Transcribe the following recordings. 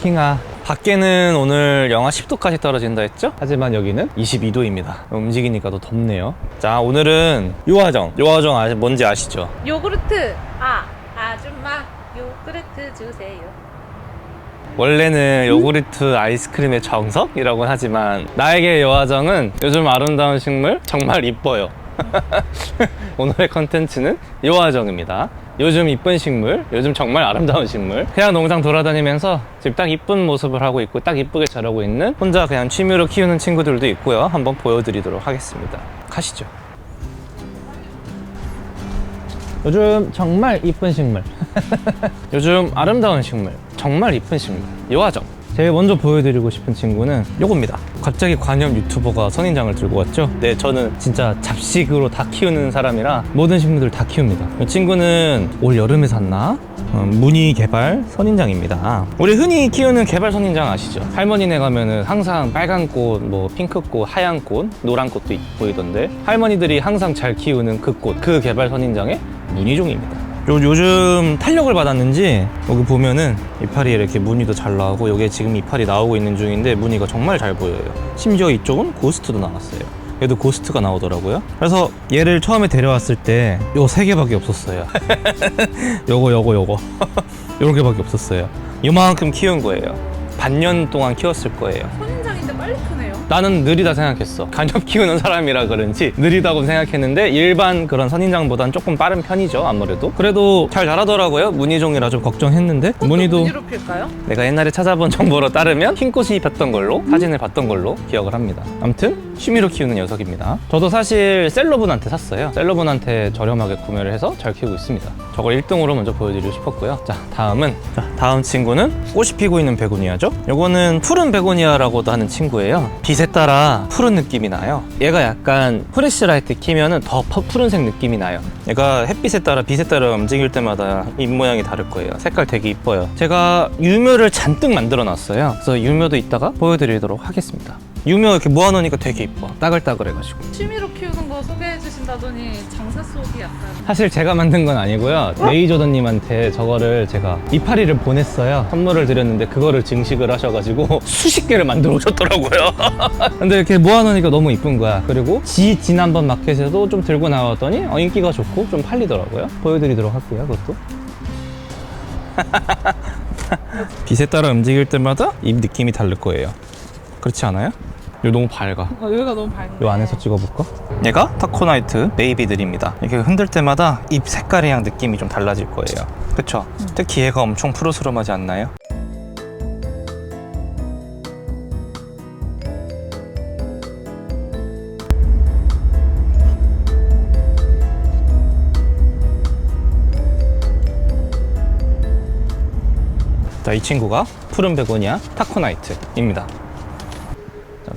킹아. 밖에는 오늘 영하 10도까지 떨어진다 했죠? 하지만 여기는 22도입니다. 움직이니까 더 덥네요. 자, 오늘은 요화정. 요화정 아, 뭔지 아시죠? 요구르트 아 아줌마 요구르트 주세요 원래는 요구르트 아이스크림의 정석이라고 하지만 나에게 요화정은 요즘 아름다운 식물 정말 이뻐요. 오늘의 컨텐츠는 요화정입니다. 요즘 이쁜 식물, 요즘 정말 아름다운 식물. 그냥 농장 돌아다니면서 지금 딱 이쁜 모습을 하고 있고 딱 이쁘게 자라고 있는 혼자 그냥 취미로 키우는 친구들도 있고요. 한번 보여드리도록 하겠습니다. 가시죠. 요즘 정말 이쁜 식물. 요즘 아름다운 식물. 정말 이쁜 식물. 요화정. 제일 먼저 보여드리고 싶은 친구는 요겁니다. 갑자기 관염 유튜버가 선인장을 들고 왔죠? 네, 저는 진짜 잡식으로 다 키우는 사람이라 모든 식물들 다 키웁니다. 이 친구는 올 여름에 샀나? 어, 무늬 개발 선인장입니다. 우리 흔히 키우는 개발 선인장 아시죠? 할머니네 가면은 항상 빨간 꽃, 뭐 핑크 꽃, 하얀 꽃, 노란 꽃도 있- 보이던데 할머니들이 항상 잘 키우는 그 꽃, 그 개발 선인장의 무늬종입니다. 요, 요즘 탄력을 받았는지 여기 보면은 이파리 이렇게 무늬도 잘 나오고 여기에 지금 이파리 나오고 있는 중인데 무늬가 정말 잘 보여요. 심지어 이쪽은 고스트도 나왔어요. 얘도 고스트가 나오더라고요. 그래서 얘를 처음에 데려왔을 때 요 세 개밖에 없었어요. 요거 요거 요거 요렇게밖에 없었어요. 요만큼 키운 거예요. 반년 동안 키웠을 거예요. 선인장인데 빨리 크네요 나는 느리다 생각했어. 간접 키우는 사람이라 그런지 느리다고 생각했는데 일반 그런 선인장보단 조금 빠른 편이죠 아무래도. 그래도 잘 자라더라고요. 무늬종이라 좀 걱정했는데 무늬도 무늬로 필까요? 내가 옛날에 찾아본 정보로 따르면 흰꽃이 폈던 걸로 사진을 봤던 걸로 기억을 합니다. 아무튼 취미로 키우는 녀석입니다. 저도 사실 셀러분한테 샀어요. 셀러분한테 저렴하게 구매를 해서 잘 키우고 있습니다. 저걸 1등으로 먼저 보여드리고 싶었고요. 자, 다음은 자, 다음 친구는 꽃이 피고 있는 베고니아죠. 요거는 푸른 베고니아라고도 하는 친구예요. 빛에 따라 푸른 느낌이 나요. 얘가 약간 프레시라이트 키면은 더 퍼- 푸른색 느낌이 나요. 얘가 햇빛에 따라 빛에 따라 움직일 때마다 잎 모양이 다를 거예요. 색깔 되게 이뻐요. 제가 유묘를 잔뜩 만들어 놨어요. 그래서 유묘도 이따가 보여드리도록 하겠습니다. 유묘 이렇게 모아놓으니까 되게 이뻐. 따글따글해가지고. 취미로 키우는 거 소개해 주신다더니 장사 속이 약간 사실 제가 만든 건 아니고요. 레이저더님한테 저거를 제가 이파리를 보냈어요. 선물을 드렸는데 그거를 증식을 하셔가지고 수십 개를 만들어 오셨더라고요. 근데 이렇게 모아놓으니까 너무 이쁜 거야. 그리고 지 지난번 마켓에도 좀 들고 나왔더니 어, 인기가 좋고 좀 팔리더라고요. 보여드리도록 할게요. 그것도. 빛에 따라 움직일 때마다 잎 느낌이 다를 거예요. 그렇지 않아요? 이거 너무 밝아. 어, 여기가 너무 밝네 요 안에서 찍어볼까? 얘가 타코나이트 베이비들입니다. 이렇게 흔들 때마다 잎 색깔이랑 느낌이 좀 달라질 거예요. 그쵸? 특히 얘가 엄청 푸르스름하지 않나요? 자, 이 친구가 푸른 베고니아 타코나이트입니다.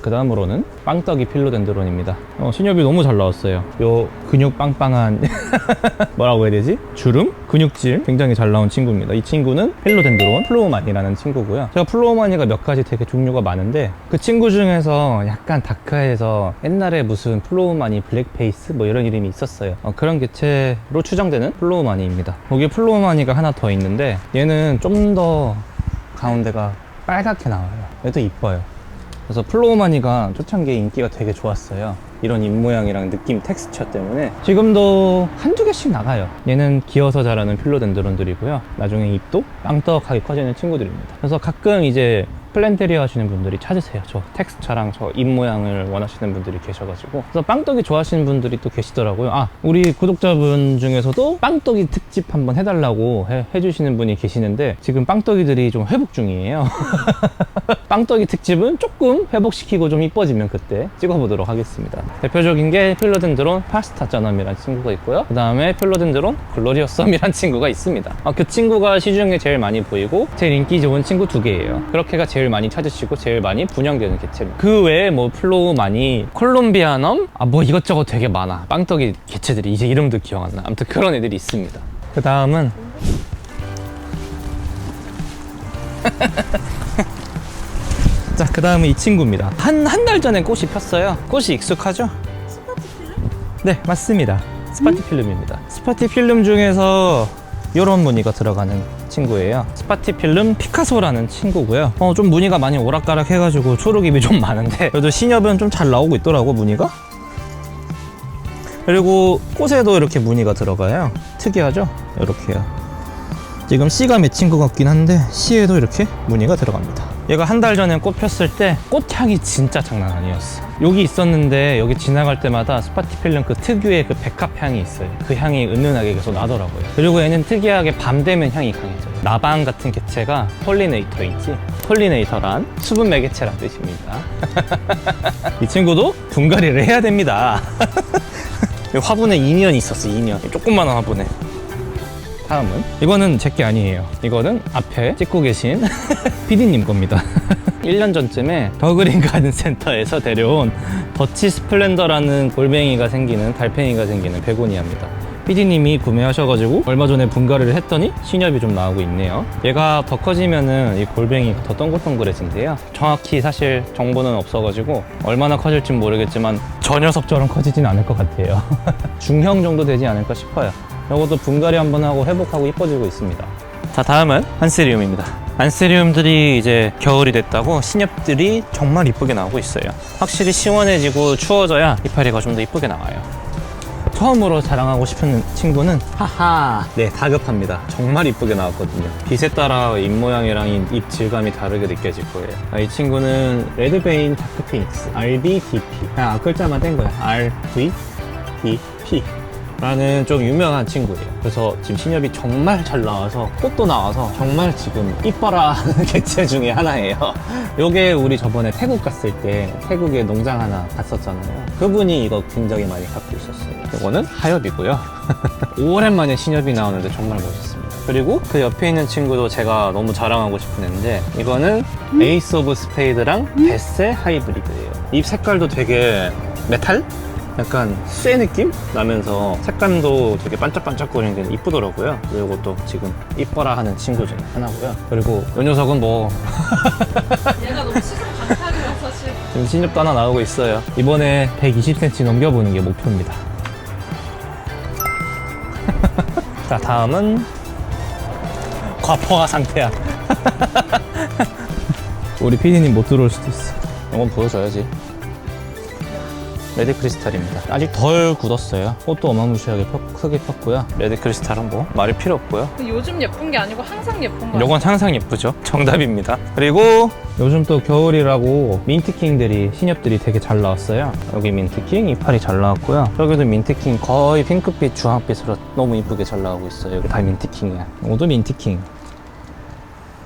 자, 그 다음으로는 빵떡이 필로덴드론입니다. 어, 신엽이 너무 잘 나왔어요. 요 근육 빵빵한 뭐라고 해야 되지? 주름? 근육질 굉장히 잘 나온 친구입니다. 이 친구는 필로덴드론 플로우만이라는 친구고요. 제가 플로우만이가 몇 가지 되게 종류가 많은데 그 친구 중에서 약간 다크해서 옛날에 무슨 플로우만이 블랙페이스 뭐 이런 이름이 있었어요. 어, 그런 개체로 추정되는 플로우만이입니다. 거기 플로우만이가 하나 더 있는데 얘는 좀 더 가운데가 빨갛게 나와요. 얘도 이뻐요. 그래서 플로우마니가 초창기에 인기가 되게 좋았어요. 이런 잎 모양이랑 느낌 텍스처 때문에 지금도 한두 개씩 나가요. 얘는 기어서 자라는 필로덴드론들이고요. 나중에 잎도 빵떡하게 커지는 친구들입니다. 그래서 가끔 이제 플랜테리아 하시는 분들이 찾으세요. 저 텍스처랑 저잎 모양을 원하시는 분들이 계셔가지고 그래서 빵떡이 좋아하시는 분들이 또 계시더라고요. 아 우리 구독자분 중에서도 빵떡이 특집 한번 해달라고 해, 해주시는 분이 계시는데 지금 빵떡이들이 좀 회복 중이에요. 빵떡이 특집은 조금 회복시키고 좀 이뻐지면 그때 찍어보도록 하겠습니다. 대표적인 게 필로덴드론 파스타 짜남이라는 친구가 있고요. 그 다음에 필로덴드론 글로리어썸이라는 친구가 있습니다. 아, 그 친구가 시중에 제일 많이 보이고 제일 인기 좋은 친구 두 개예요. 그렇게가 제일 많이 찾으시고 제일 많이 분양되는 개체입니다. 그 외에 뭐 플로우마니, 콜롬비아넘, 아 뭐 이것저것 되게 많아. 빵떡이 개체들이 이제 이름도 기억 안 나. 아무튼 그런 애들이 있습니다. 그 다음은 자, 그 다음은 이 친구입니다. 한, 한 달 전에 꽃이 폈어요. 꽃이 익숙하죠? 네, 맞습니다. 스파티 필름입니다. 스파티 필름 중에서 이런 무늬가 들어가는 친구예요. 스파티필름 피카소라는 친구고요. 어, 좀 무늬가 많이 오락가락 해가지고 초록입이 좀 많은데 그래도 신엽은 좀 잘 나오고 있더라고 무늬가. 그리고 꽃에도 이렇게 무늬가 들어가요. 특이하죠? 이렇게요. 지금 C가 맺힌 것 같긴 한데 C에도 이렇게 무늬가 들어갑니다. 얘가 한 달 전에 꽃 폈을 때 꽃향이 진짜 장난 아니었어. 여기 있었는데 여기 지나갈 때마다 스파티필름 그 특유의 그 백합 향이 있어요. 그 향이 은은하게 계속 나더라고요. 그리고 얘는 특이하게 밤 되면 향이 강해져요. 나방 같은 개체가 폴리네이터이지. 폴리네이터란 수분 매개체란 뜻입니다. 이 친구도 분갈이를 해야 됩니다. 화분에 2년 있었어, 2년. 조금만한 화분에. 다음은 이거는 제게 아니에요. 이거는 앞에 찍고 계신 PD님 겁니다. 1년 전쯤에 더그린 가든 센터에서 데려온 더치 스플렌더라는 골뱅이가 생기는 달팽이가 생기는 베고니아입니다. PD님이 구매하셔가지고 얼마 전에 분갈이를 했더니 신엽이 좀 나오고 있네요. 얘가 더 커지면은 이 골뱅이가 더 동글동글해진대요. 정확히 사실 정보는 없어가지고 얼마나 커질진 모르겠지만 저 녀석처럼 커지진 않을 것 같아요. 중형 정도 되지 않을까 싶어요. 이것도 분갈이 한번 하고 회복하고 이뻐지고 있습니다. 자 다음은 안세리움입니다. 안세리움들이 이제 겨울이 됐다고 신엽들이 정말 이쁘게 나오고 있어요. 확실히 시원해지고 추워져야 이파리가 좀 더 이쁘게 나와요. 처음으로 자랑하고 싶은 친구는 하하 네 다급합니다 정말 이쁘게 나왔거든요 빛에 따라 입 모양이랑 이- 입 질감이 다르게 느껴질 거예요 아, 이 친구는 레드베인 다크 피닉스 RBDP 그냥 앞글자만 뗀 거예요 RVDP 라는 좀 유명한 친구예요. 그래서 지금 신엽이 정말 잘 나와서 꽃도 나와서 정말 지금 이뻐라 하는 개체 중에 하나예요. 요게 우리 저번에 태국 갔을 때 태국에 농장 하나 갔었잖아요. 그분이 이거 굉장히 많이 갖고 있었어요. 이거는 하엽이고요. 오랜만에 신엽이 나오는데 정말 멋있습니다. 그리고 그 옆에 있는 친구도 제가 너무 자랑하고 싶은 애인데 이거는 에이스 오브 스페이드랑 베세 하이브리드예요. 잎 색깔도 되게 메탈? 약간 쇠 느낌 나면서 색감도 되게 반짝반짝거리는 게 이쁘더라고요. 그리고 이것도 지금 이뻐라 하는 친구 중에 하나고요. 그리고 이 녀석은 뭐 얘가 너무 시선 강탈이라 사실. 지금 신입도 하나 나오고 있어요. 이번에 120cm 넘겨보는 게 목표입니다. 자, 다음은 과포화 상태야. 우리 PD님 못 들어올 수도 있어. 이건 보여줘야지. 레드 크리스탈입니다. 아직 덜 굳었어요. 꽃도 어마무시하게 펴- 크게 폈고요. 레드 크리스탈은 뭐 말이 필요 없고요. 요즘 예쁜 게 아니고 항상 예쁜 거. 요건 항상 예쁘죠. 정답입니다. 그리고 요즘 또 겨울이라고 민트킹들이 신엽들이 되게 잘 나왔어요. 여기 민트킹 이파리 잘 나왔고요. 여기도 민트킹 거의 핑크빛 주황빛으로 너무 이쁘게 잘 나오고 있어요. 여기 다 민트킹이야. 이것도 민트킹.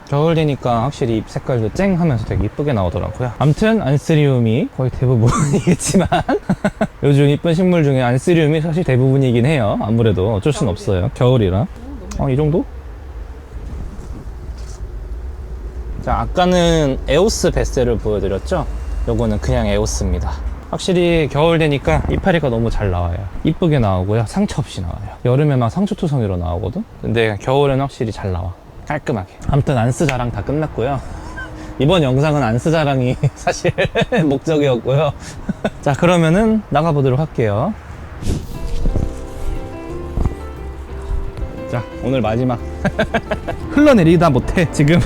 겨울 되니까 확실히 잎 색깔도 쨍 하면서 되게 이쁘게 나오더라고요. 암튼 안스리움이 거의 대부분이겠지만 요즘 이쁜 식물 중에 안스리움이 사실 대부분이긴 해요. 아무래도 어쩔 순 없어요. 겨울이라. 어, 이 정도? 자, 아까는 에오스 베셀을 보여드렸죠? 요거는 그냥 에오스입니다. 확실히 겨울 되니까 이파리가 너무 잘 나와요. 이쁘게 나오고요. 상처 없이 나와요. 여름에 막 상처투성이로 나오거든? 근데 겨울에는 확실히 잘 나와. 깔끔하게. 아무튼 안스 자랑 다 끝났고요. 이번 영상은 안스 자랑이 사실 목적이었고요. 자, 그러면은 나가보도록 할게요. 자, 오늘 마지막. 흘러내리다 못해, 지금.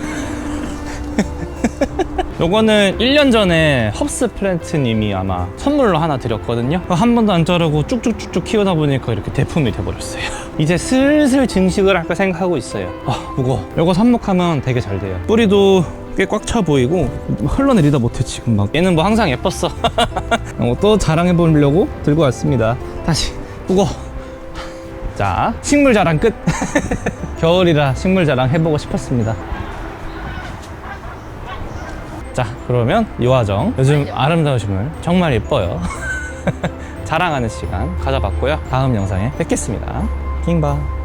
요거는 1년 전에 헙스 플랜트님이 아마 선물로 하나 드렸거든요. 한 번도 안 자르고 쭉쭉쭉쭉 키우다 보니까 이렇게 대품이 돼버렸어요. 이제 슬슬 증식을 할까 생각하고 있어요. 아, 무거워. 요거 삽목하면 되게 잘 돼요. 뿌리도 꽤 꽉 차 보이고 흘러내리다 못해 지금 막 얘는 뭐 항상 예뻤어. 요거 또 자랑해 보려고 들고 왔습니다. 다시 무거워. 자, 식물 자랑 끝. 겨울이라 식물 자랑 해보고 싶었습니다. 자, 그러면 이화정 요즘 아름다운 식물 정말 예뻐요. 자랑하는 시간 가져봤고요. 다음 영상에 뵙겠습니다. 킹바.